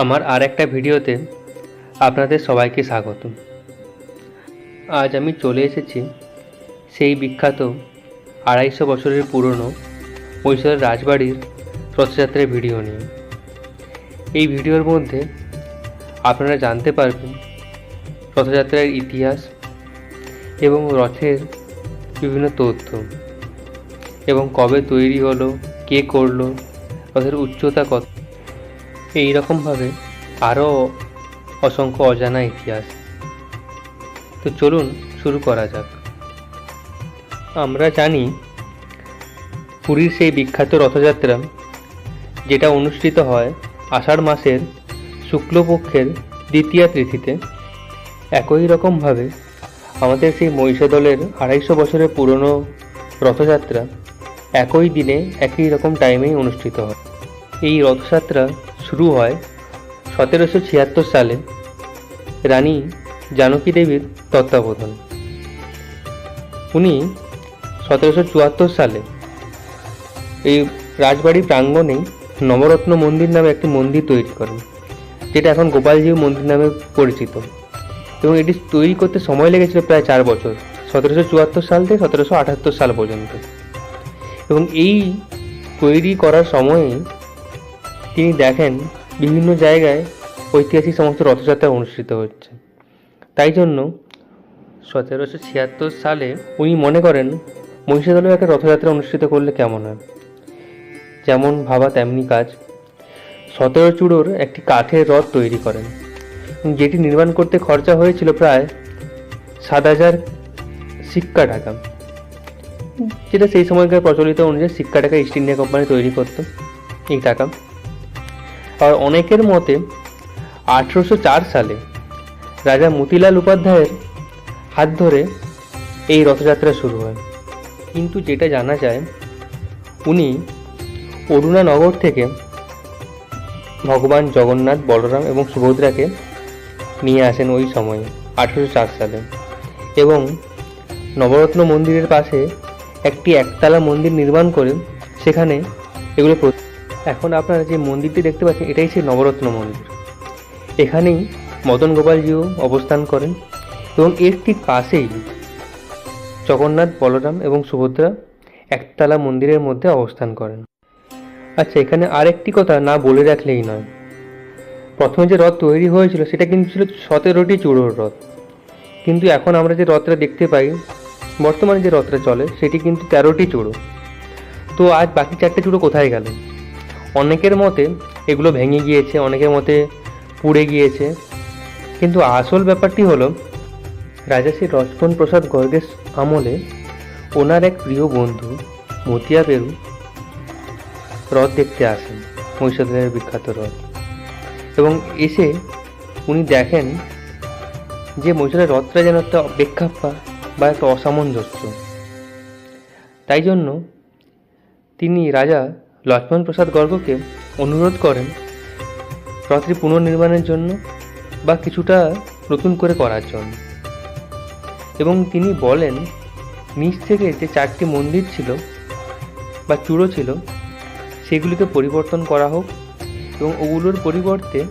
আমার আর একটা ভিডিওতে আপনাদের সবাইকে স্বাগত আজ আমি চলে এসেছি সেই বিখ্যাত আড়াইশো বছরের পুরনো মহিষাদল রাজবাড়ির রথযাত্রার ভিডিও নিয়ে। এই ভিডিওর মধ্যে আপনারা জানতে পারবেন রথযাত্রার ইতিহাস এবং রথের বিভিন্ন তথ্য এবং কবে তৈরি হলো, কে করল, রথের উচ্চতা কত এই রকমভাবে আরও অসংখ্য অজানা ইতিহাস। তো চলুন শুরু করা যাক। আমরা জানি পুরীর সেই বিখ্যাত রথযাত্রা, যেটা অনুষ্ঠিত হয় আষাঢ় মাসের শুক্লপক্ষের দ্বিতীয়া তিথিতে। একই রকমভাবে আমাদের সেই মহিষাদলের আড়াইশো বছরের পুরনো রথযাত্রা একই দিনে একই রকম টাইমেই অনুষ্ঠিত হয়। এই রথযাত্রা শুরু হয় সতেরোশো ছিয়াত্তর সালে রানী জানকী দেবীর তত্ত্বাবধানে। উনি সতেরোশো চুয়াত্তর সালে এই রাজবাড়ি প্রাঙ্গণেই নবরত্ন মন্দির নামে একটি মন্দির তৈরি করেন, যেটা এখন গোপালজিউ মন্দির নামে পরিচিত। এবং এটি তৈরি করতে সময় লেগেছিল প্রায় চার বছর, সতেরোশো চুয়াত্তর সাল থেকে সতেরোশো আটাত্তর সাল পর্যন্ত। এবং এই তৈরি করার সময়ে তিনি দেখেন বিভিন্ন জায়গায় ঐতিহাসিক সমস্ত রথযাত্রা অনুষ্ঠিত হচ্ছে। তাই জন্য সতেরোশো ছিয়াত্তর সালে উনি মনে করেন মহিষাদলে একটা রথযাত্রা অনুষ্ঠিত করলে কেমন হয়? যেমন ভাবা তেমনি কাজ। সতেরো চূড়োর একটি কাঠের রথ তৈরি করেন। যেটি নির্মাণ করতে খরচা হয়েছিল প্রায় সাত হাজার সিক্কা টাকা। যেটা সেই সময়কার প্রচলিত অনুযায়ী সিক্কা টাকা ইস্ট ইন্ডিয়া কোম্পানি তৈরি করতো। এই টাকা আর অনেকের মতে আঠেরোশো চার সালে রাজা মতিলাল উপাধ্যায়ের হাত ধরে এই রথযাত্রা শুরু হয়। কিন্তু যেটা জানা যায়, উনি অরুণানগর থেকে ভগবান জগন্নাথ, বলরাম এবং সুভদ্রাকে নিয়ে আসেন ওই সময়ে, আঠেরোশো চার সালে। এবং নবরত্ন মন্দিরের পাশে একটি একতলা মন্দির নির্মাণ করে সেখানে এগুলো এখন আপনারা যে মন্দিরটি দেখতে পাচ্ছেন, এটাই সেই নবরত্ন মন্দির। এখানেই মদন গোপালজিও অবস্থান করেন এবং এর ঠিক পাশেই জগন্নাথ, বলরাম এবং সুভদ্রা একতলা মন্দিরের মধ্যে অবস্থান করেন। আচ্ছা এখানে আরেকটি কথা না বলে রাখলেই নয়। প্রথমে যে রথ তৈরি হয়েছিল, সেটা কিন্তু ছিল সতেরোটি চূড়োর রথ। কিন্তু এখন আমরা যে রথটা দেখতে পাই, বর্তমানে যে রথটা চলে, সেটি কিন্তু তেরোটি চূড়ো। তো আজ বাকি চারটে চূড়ো কোথায় গেল? অনেকের মতে এগুলো ভেঙে গিয়েছে, অনেকের মতে পুড়ে গিয়েছে। কিন্তু আসল ব্যাপারটি হলো, রাজা শ্রী লক্ষ্মণ প্রসাদ গর্গের আমলে ওনার এক প্রিয় বন্ধু মতিয়া পেরু রথ দেখতে আসেন, মহিষাদলের বিখ্যাত রথ। এবং এসে উনি দেখেন যে মহিষাদলের রথটা যেন একটা অপেক্ষাপা বা একটা অসামঞ্জস্য। তাই জন্য তিনি রাজা লক্ষ্মণ প্রসাদ গর্গকে অনুরোধ করেন রথটি পুনর্নির্মাণের জন্য বা কিছুটা নতুন করে করার জন্য। এবং তিনি বলেন, নিচ থেকে যে চারটি মন্দির ছিল বা চূড়ো ছিল, সেগুলিকে পরিবর্তন করা হোক এবং ওগুলোর পরিবর্তে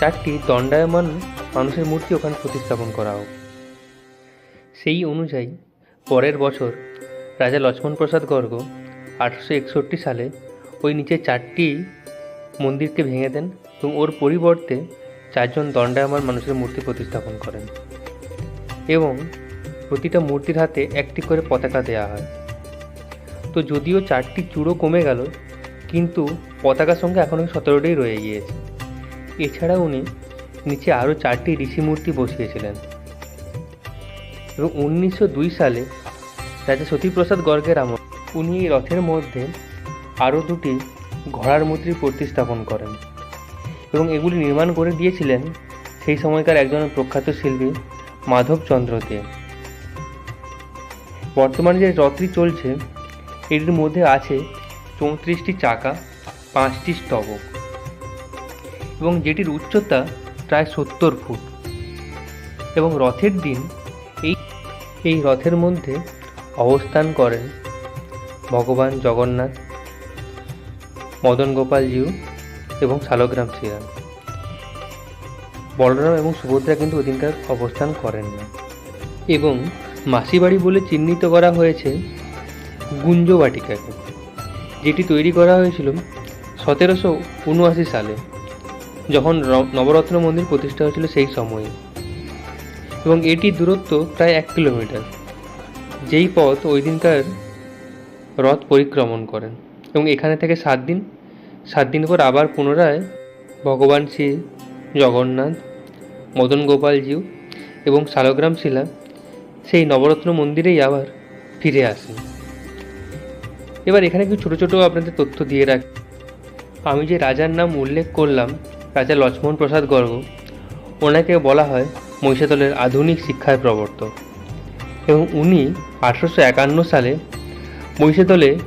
চারটি দণ্ডায়মান মানুষের মূর্তি ওখানে প্রতিস্থাপন করা হোক। সেই অনুযায়ী পরের বছর রাজা লক্ষ্মণ প্রসাদ গর্গ আঠারোশো একষট্টি সালে ওই নিচে চারটি মন্দিরকে ভেঙে দেন এবং ওর পরিবর্তে চারজন দণ্ডায়মান মানুষের মূর্তি প্রতিস্থাপন করেন। এবং প্রতিটা মূর্তির হাতে একটি করে পতাকা দেওয়া হয়। তো যদিও চারটি চূড়ো কমে গেল, কিন্তু পতাকার সঙ্গে এখনও সতেরোটাই রয়ে গিয়েছে। এছাড়া উনি নিচে আরও চারটি ঋষি মূর্তি বসিয়েছিলেন। এবং উনিশশো দুই সালে রাজা সতীপ্রসাদ গর্গের আমল উনি এই রথের মধ্যে আরও দুটি ঘোড়ার মূর্তি প্রতিস্থাপন করেন। এবং এগুলি নির্মাণ করে দিয়েছিলেন সেই সময়কার একজন প্রখ্যাত শিল্পী মাধবচন্দ্র দে বর্তমানে যে রথটি চলছে, এটির মধ্যে আছে চৌত্রিশটি চাকা, পাঁচটি স্তবক এবং যেটির উচ্চতা প্রায় সত্তর ফুট। এবং রথের দিন এই এই রথের মধ্যে অবস্থান করেন ভগবান জগন্নাথ, মদন গোপালজিউ এবং শালগ্রাম শ্রীরাম। বলরাম এবং সুভদ্রা কিন্তু ওদিনকার অবস্থান করেন না। এবং মাসিবাড়ি বলে চিহ্নিত করা হয়েছে গুঞ্জ বাটিকাকে যেটি তৈরি করা হয়েছিল সতেরোশো উনআশি সালে, যখন নবরত্ন মন্দির প্রতিষ্ঠা হয়েছিল সেই সময়ে। এবং এটির দূরত্ব প্রায় এক কিলোমিটার। যেই পথ ওই দিনকার রথ পরিক্রমণ করেন। এবং এখানে থেকে সাত দিন সাত দিন পর আবার পুনরায় ভগবান শ্রী জগন্নাথ, মদন গোপালজিউ এবং শালগ্রাম শিলা সেই নবরত্ন মন্দিরেই আবার ফিরে আসেন। এবার এখানে কিছু ছোটো ছোটো আপনাদের তথ্য দিয়ে রাখি। আমি যে রাজার নাম উল্লেখ করলাম, রাজা লক্ষ্মণ প্রসাদ গর্গ, ওনাকে বলা হয় মহিষাদলের আধুনিক শিক্ষার প্রবর্তক। এবং উনি আঠারোশো একান্ন সালে মহিষাদলে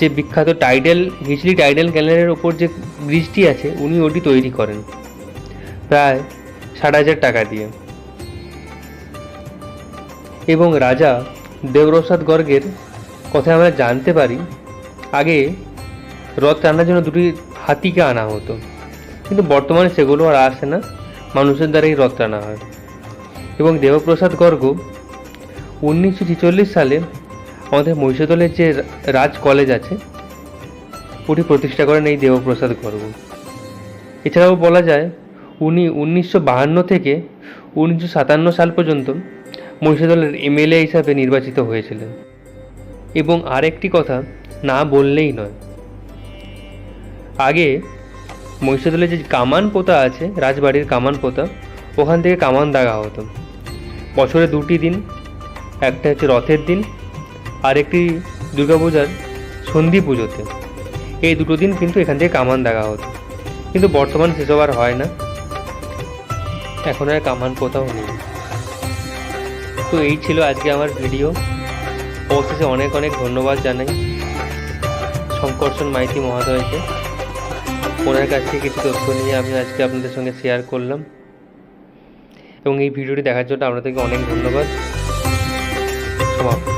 যে বিখ্যাত টাইডেল হিজলি টাইডেল ক্যানেলের ওপর যে ব্রিজটি আছে, উনি ওটি তৈরি করেন। প্রায় ষাট হাজার টাকা দিয়ে। এবং রাজা দেবপ্রসাদ গর্গের কথা আমরা জানতে পারি, আগে রথ টানার জন্য দুটি হাতিকে আনা হতো। কিন্তু বর্তমানে সেগুলো আর আসে না, মানুষের দ্বারাই রথ টানা হয়। এবং দেবপ্রসাদ গর্গ উনিশশো ছেচল্লিশ সালে আমাদের মহিষাদলের যে রাজ কলেজ আছে, ওটি প্রতিষ্ঠা করেন এই দেবপ্রসাদ গর্গ। এছাড়াও বলা যায়, উনি উনিশশো বাহান্ন থেকে উনিশশো সাতান্ন সাল পর্যন্ত মহিষাদলের এমএলএ হিসাবে নির্বাচিত হয়েছিলেন। এবং আরেকটি কথা না বললেই নয়। আগে মহিষাদলে যে কামান পোতা আছে, রাজবাড়ির কামান পোতা, ওখান থেকে কামান দাগা হতো। বছরে দুটি দিন, একটা হচ্ছে রথের দিন আর একটি দুর্গাপূজার সন্ধি পুজোতে। এই দুটো দিন কিন্তু এখান থেকে কামান দেখা হতো। কিন্তু বর্তমান সেসব আর হয় না। এখন আর কামান কোথাও নেই। তো এই ছিল আজকে আমার ভিডিও। অবশেষে অনেক অনেক ধন্যবাদ জানাই শঙ্কর্ষণ মাইতি মহাদয়কে। ওনার কাছ থেকে কিছু তথ্য নিয়ে আমি আজকে আপনাদের সঙ্গে শেয়ার করলাম। এবং এই ভিডিওটি দেখার জন্য আপনাদেরকে অনেক ধন্যবাদ। সমাপ্ত।